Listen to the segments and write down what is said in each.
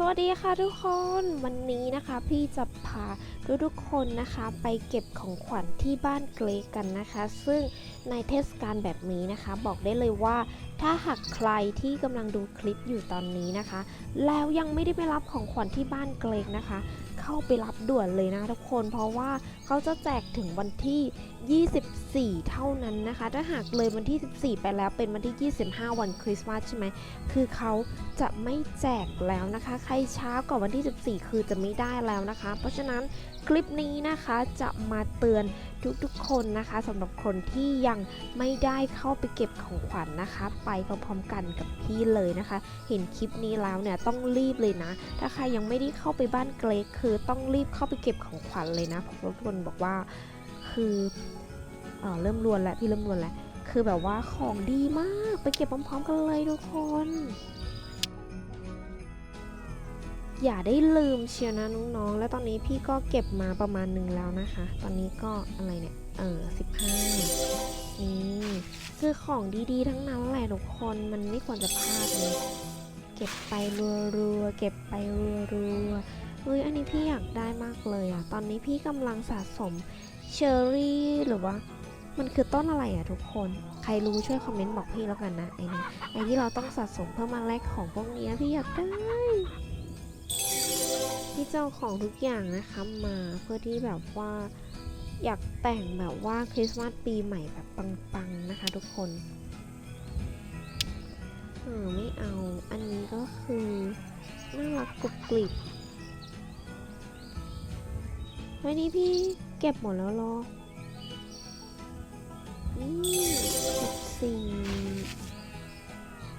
สวัสดีค่ะทุกคนวันนี้นะคะพี่จะพาทุกๆคนนะคะไปเก็บของขวัญที่บ้านเกรกกันนะคะ ซึ่งในเทศกาลแบบนี้นะคะ บอกได้เลยว่า ถ้าหากใครที่กำลังดูคลิปอยู่ตอนนี้นะคะ แล้วยังไม่ได้ไปรับของขวัญที่บ้านเกรกนะคะ เข้าไปรับด่วนเลยนะทุกคน เพราะว่าเขาจะแจกถึงวันที่ 24 เท่านั้นนะคะ ถ้าหากเลยวันที่ 14 ไปแล้วเป็นวันที่ 25 วันคริสต์มาสใช่ไหม คือเขาจะไม่แจกแล้วนะคะ ใครช้ากว่าวันที่ 14 คือจะไม่ได้แล้วนะคะ เพราะฉะนั้นคลิปนี้นะคะจะมาเตือนทุกๆคนนะคะสำหรับคนที่ยังไม่ได้เข้าไปเก็บของขวัญนะคะ ไปพร้อมๆกันกับพี่เลยนะคะ เห็นคลิปนี้แล้วเนี่ยต้องรีบเลยนะ ถ้าใครยังไม่ได้เข้าไปบ้านเกรกคือต้องรีบเข้าไปเก็บของขวัญเลยนะเพราะว่าทุกคนบอกว่าคือเออเริ่มรวนแล้วพี่เริ่มรวนแล้วคือแบบว่าของดีมากไปเก็บพร้อมๆกันเลยทุกคน อย่าได้ลืมเชียวนะน้องๆ แล้วตอนนี้พี่ก็เก็บมาประมาณหนึ่งแล้วนะคะ ตอนนี้ก็อะไรเนี่ย เออสิบห้านี่คือของดีๆ ทั้งนั้นแหละทุกคนมันไม่ควรจะพลาดเลย เก็บไปรัวๆ เก็บไปรัวๆ เฮ้ยอันนี้พี่อยากได้มากเลยอะตอนนี้พี่กำลังสะสมเชอร์รี่หรือว่า มันคือต้นอะไรอะทุกคน ใครรู้ช่วยคอมเมนต์บอกพี่แล้วกันนะไอ้นี่ไอ้ที่เราต้องสะสมเพื่อมาแลกของพวกนี้พี่อยากได้ พี่เจ้าของทุกอย่างนะคะมาเพื่อที่แบบว่าอยากแต่งแบบว่าคริสต์มาสปีใหม่แบบปังๆนะคะทุกคนเออไม่เอา อันนี้ก็คือน่ารักกรุบกริบ เฮ้ยนี่พี่เก็บหมดแล้วรอนี่สิ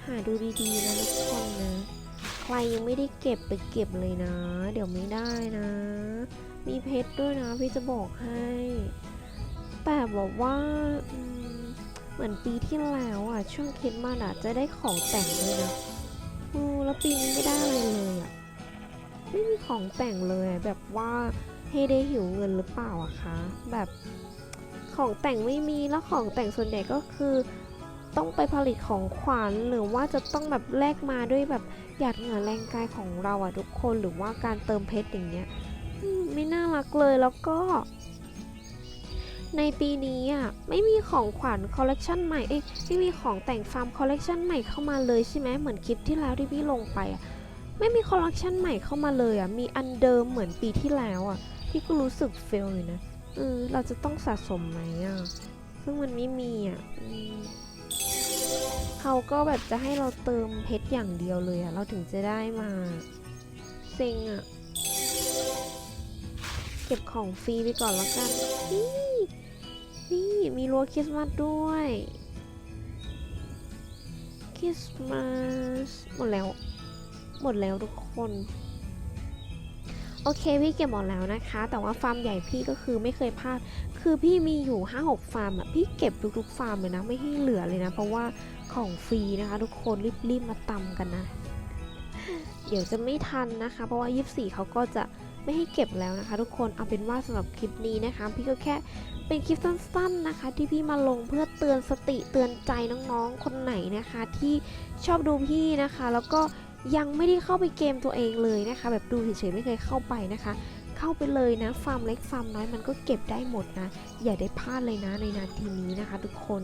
หาดูดีๆนะทุกคนนะ ใครยังไม่ได้เก็บไปเก็บเลยนะ เดี๋ยวไม่ได้นะ มีเพชรด้วยนะพี่จะบอกให้ แต่บอกว่าเหมือนปีที่แล้วอะ ช่วงคิดมาอะ จะได้ของแต่งด้วยนะอือแล้วปีนี้ไม่ได้อะไรเลยอะ ไม่มีของแต่งเลยแบบว่า ให้ได้หิวเงินหรือเปล่าอะคะ แบบของแต่งไม่มีแล้วของแต่งส่วนใหญ่ก็คือ ต้องไปผลิตของขวัญหรือว่าจะต้องแบบแลกมาด้วยแบบหยาดเหงื่อแรงกายของเราอะทุกคนหรือว่าการเติมเพชรอย่างเงี้ยไม่น่ารักเลยแล้วก็ ในปีนี้อะไม่มีของขวัญคอลเลกชันใหม่เอ้ยไม่มีของแต่งฟาร์มคอลเลกชันใหม่เข้ามาเลยใช่ไหมเหมือนคลิปที่แล้วที่พี่ลงไปอะไม่มีคอลเลกชันใหม่เข้ามาเลยอะมีอันเดิมเหมือนปีที่แล้วอะ พี่ก็รู้สึกเฟลอยู่นะเออเราจะต้องสะสมไหมอะซึ่งมันไม่มีอะเขาก็แบบจะให้เราเติมเพชรอย่างเดียวเลยอะ เราถึงจะได้มาเซ็งอะ เก็บของฟรีไปก่อนแล้วกัน นี่นี่มีรั้วคริสต์มาสด้วยคริสต์มาสหมดแล้ว หมดแล้วทุกคน อเคพี่เก็บหมดแล้วนะคะ แต่ว่าฟาร์มใหญ่พี่ก็คือไม่เคยพลาด คือพี่มีอยู่5-6ฟาร์มอะพี่เก็บทุกๆฟาร์มเลยนะไม่ให้เหลือเลยนะ เพราะว่าของฟรีนะคะ ทุกคนรีบๆมาตำกันนะ เดี๋ยวจะไม่ทันนะคะ เพราะว่า 24เขาก็จะไม่ให้เก็บแล้วนะคะ ทุกคนเอาเป็นว่าสำหรับคลิปนี้นะคะ พี่ก็แค่เป็นคลิปสั้นๆนะคะ ที่พี่มาลงเพื่อเตือนสติเตือนใจน้องๆคนไหนนะคะ ที่ชอบดูพี่นะคะ แล้วก็ ยังไม่ได้เข้าไปเกมตัวเองเลยนะคะ แบบดูเฉยๆไม่เคยเข้าไปนะคะ เข้าไปเลยนะฟาร์มเล็กฟาร์มน้อยมันก็เก็บได้หมดนะ อย่าได้พลาดเลยนะในนาทีนี้นะคะ ทุกคน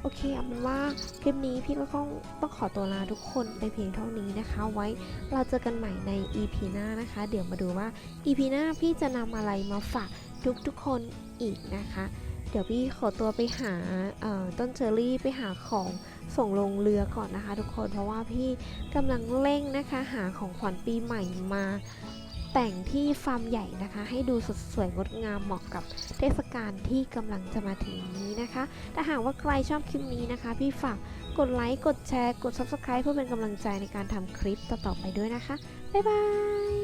โอเคเอาเป็นว่าคลิปนี้พี่ก็ต้องต้องขอตัวลาทุกคนไปเพียงเท่านี้นะคะ ไว้เราเจอกันใหม่ใน EP หน้านะคะ เดี๋ยวมาดูว่า EP หน้าพี่จะนำอะไรมาฝากทุกทุกคนอีกนะคะ เดี๋ยวพี่ขอตัวไปหาต้นเชอรี่ไปหาของ ส่งลงเรือก่อนนะคะ ทุกคนเพราะว่าพี่กำลังเร่งนะคะหาของขวัญปีใหม่มาแต่งที่ฟาร์มใหญ่นะคะ ให้ดูสดสวยงดงามเหมาะกับเทศกาลที่กำลังจะมาถึงนี้นะคะ ถ้าหากว่าใครชอบคลิปนี้นะคะ พี่ฝากกดไลค์ กดแชร์ กด Subscribe เพื่อเป็นกำลังใจในการทำคลิปต่อๆไปด้วยนะคะ บ๊ายบาย